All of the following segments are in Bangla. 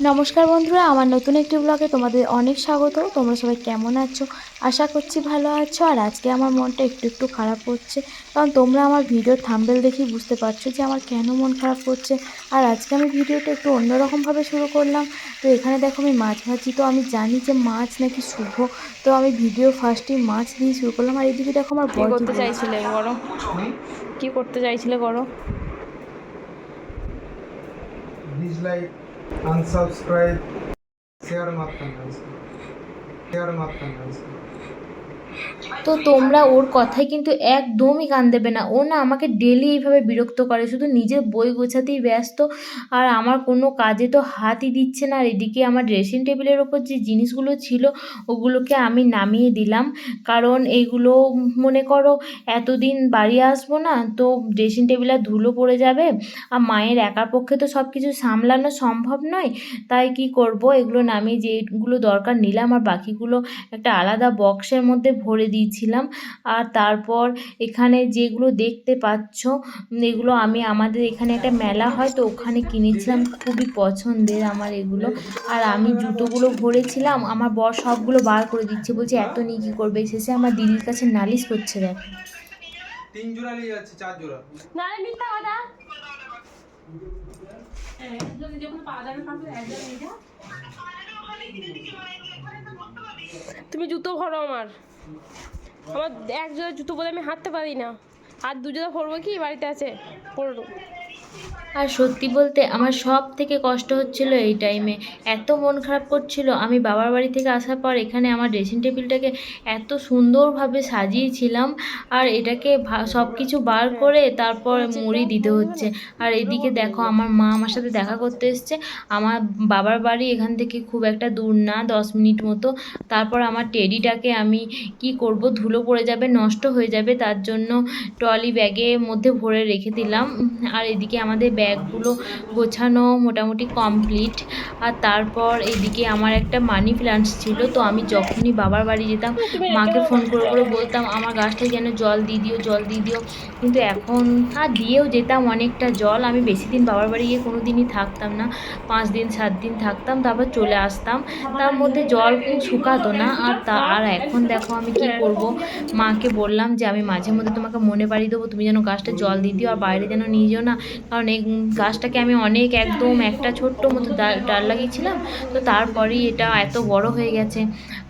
নমস্কার বন্ধুরা আমার নতুন একটি ব্লগে তোমাদের অনেক স্বাগত। তোমরা সবাই কেমন আছো? আশা করছি ভালো আছো। আর আজকে আমার মনটা একটু একটু খারাপ করছে। কারণ তোমরা আমার ভিডিও থাম্বেল দেখেই বুঝতে পারছ যে আমার কেন মন খারাপ করছে। আর আজকে আমি ভিডিওটা একটু অন্যরকমভাবে শুরু করলাম। তো এখানে দেখো আমি মাছ ভাজি। তো আমি জানি যে মাছ নাকি শুভ। তো আমি ভিডিও ফার্স্টেই মাছ দিয়ে শুরু করলাম। আর এদিকে দেখো আমার বড় করতে চাইছিলে গরম কী করতে চাইছিলে বড়? আনসাবস্ক্রাইব শেয়ার মারতাম শেয়ার মারতাম তো তোমরা ওর কথায় কিন্তু একদমই কান দেবে না। ও না আমাকে ডেলি এইভাবে বিরক্ত করে, শুধু নিজের বই গোছাতেই ব্যস্ত। আর আমার কোনো কাজে তো হাতই দিচ্ছে না। আর এদিকে আমার ড্রেসিং টেবিলের ওপর যে জিনিসগুলো ছিল, ওগুলোকে আমি নামিয়ে দিলাম। কারণ এইগুলো, মনে করো, এতদিন বাড়ি আসব না, তো ড্রেসিং টেবিলে ধুলো পড়ে যাবে। আর মায়ের একার পক্ষে তো সব কিছু সামলানো সম্ভব নয়। তাই কি করব? এগুলো নামিয়ে যেগুলো দরকার নিলাম। আর বাকিগুলো একটা আলাদা বক্সের মধ্যে ভরে দিয়েছিলাম। আর তারপর এখানে যেগুলো দেখতে পাচ্ছ এগুলো আমি আমাদের এখানে একটা মেলা হয় তো ওখানে কিনেছিলাম। খুবই পছন্দের আমার এগুলো। আর আমি জুতোগুলো ভরেছিলাম আমার বর সবগুলো বার করে দিচ্ছে। বলছে এত নিয়ে কী করবে? শেষে আমার দিদির কাছে নালিশ করছে দেখ। তিন জোড়া নিয়ে যাচ্ছে চার জোড়া। না মিথ্যা কথা তুমি জুতো ভরো আমার। আমার এক জোড়া জুতো বলে আমি হাঁটতে পারি না। আর দুজোড়া পরবো কি? বাড়িতে আছে পড়ো আর সত্যি বলতে আমার সব থেকে কষ্ট হচ্ছিল এই টাইমে এত মন খারাপ করছিল, আমি বাবার বাড়ি থেকে আসার পর এখানে আমার ড্রেসিং টেবিলটাকে এত সুন্দরভাবে সাজিয়েছিলাম আর এটাকে সব কিছু বার করে তারপর মুড়ি দিতে হচ্ছে। আর এদিকে দেখো আমার মা আমার সাথে দেখা করতে এসছে। আমার বাবার বাড়ি এখান থেকে খুব একটা দূর না, দশ মিনিট মতো। তারপর আমার টেডিটাকে আমি কি করব, ধুলো পড়ে যাবে, নষ্ট হয়ে যাবে, তার জন্য ট্রলি ব্যাগের মধ্যে ভরে রেখে দিলাম। আর এদিকে আমাদের ব্যাগগুলো গোছানো মোটামুটি কমপ্লিট। আর তারপর এদিকে আমার একটা মানি প্ল্যান্টস ছিল তো আমি যখনই বাবার বাড়ি যেতাম মাকে ফোন করে করে বলতাম আমার গাছটায় যেন জল দিয়ে দিও জল দিয়ে দিও। কিন্তু এখন আর দিয়েও যেতাম অনেকটা জল। আমি বেশি দিন বাবার বাড়ি গিয়ে কোনো দিনই থাকতাম না। পাঁচ দিন সাত দিন থাকতাম তারপর চলে আসতাম। তার মধ্যে জল খুব শুকাতো না। আর তা আর এখন দেখো আমি কি করব? মাকে বললাম যে আমি মাঝে মধ্যে তোমাকে মনে পাড়িয়ে দেবো। তুমি যেন গাছটা জল দিয়ে দিও আর বাইরে যেন নিয়ে যেও না। কারণ এই গাছটাকে আমি অনেক একদম একটা ছোট্ট মতো ডাল লাগিয়েছিলাম, তো তারপরেই এটা এত বড় হয়ে গেছে।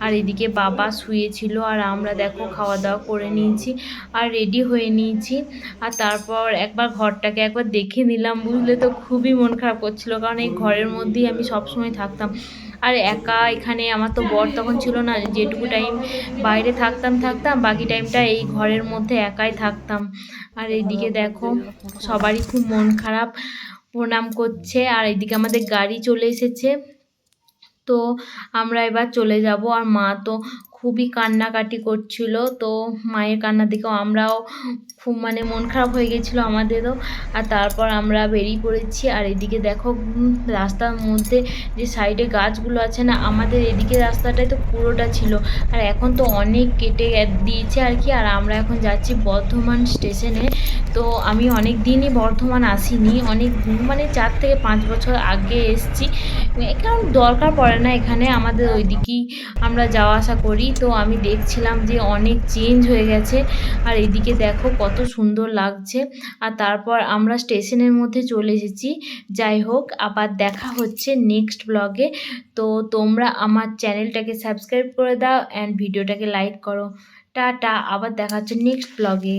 আর এদিকে বাবা শুয়েছিল আর আমরা দেখো খাওয়া দাওয়া করে নিয়েছি আর রেডি হয়ে নিয়েছি। আর তারপর একবার ঘরটাকে একবার দেখে নিলাম, বুঝলে তো খুবই মন খারাপ করছিল কারণ এই ঘরের মধ্যেই আমি সবসময় থাকতাম। আর একা এখানে আমার তো বর তখন ছিল না, যেটুকু টাইম বাইরে থাকতাম থাকতাম, বাকি টাইমটা এই ঘরের মধ্যে একাই থাকতাম। আর এইদিকে দেখো সবারই খুব মন খারাপ প্রণাম করছে, আর এদিকে আমাদের গাড়ি চলে এসেছে। তো আমরা এবার চলে যাব, আর মা তো খুবই কান্নাকাটি করছিল। তো মায়ের কান্না দেখেও আমরাও খুব মানে মন খারাপ হয়ে গেছিল আমাদেরও। আর তারপর আমরা বেরিয়ে পড়েছি। আর এদিকে দেখো রাস্তার মধ্যে যে সাইডে গাছগুলো আছে না, আমাদের এদিকে রাস্তাটাই তো পুরোটা ছিল। আর এখন তো অনেক কেটে দিয়েছে আর কি। আর আমরা এখন যাচ্ছি বর্ধমান স্টেশনে। তো আমি অনেক দিনই বর্ধমান আসিনি। অনেক মানে চার থেকে পাঁচ বছর আগে এসছি। কারণ দরকার পড়ে না এখানে। আমাদের ওইদিকেই আমরা যাওয়া আসা করি। তো আমি দেখছিলাম যে অনেক চেঞ্জ হয়ে গেছে। আর এদিকে দেখো কত সুন্দর লাগছে। আর তারপর আমরা স্টেশনের মধ্যে চলে এসেছি। যাই হোক, আবার দেখা হচ্ছে নেক্সট ব্লগে তো তোমরা আমার চ্যানেলটাকে সাবস্ক্রাইব করে দাও অ্যান্ড ভিডিওটাকে লাইক করো। টাটা, আবার দেখা হচ্ছে নেক্সট ব্লগে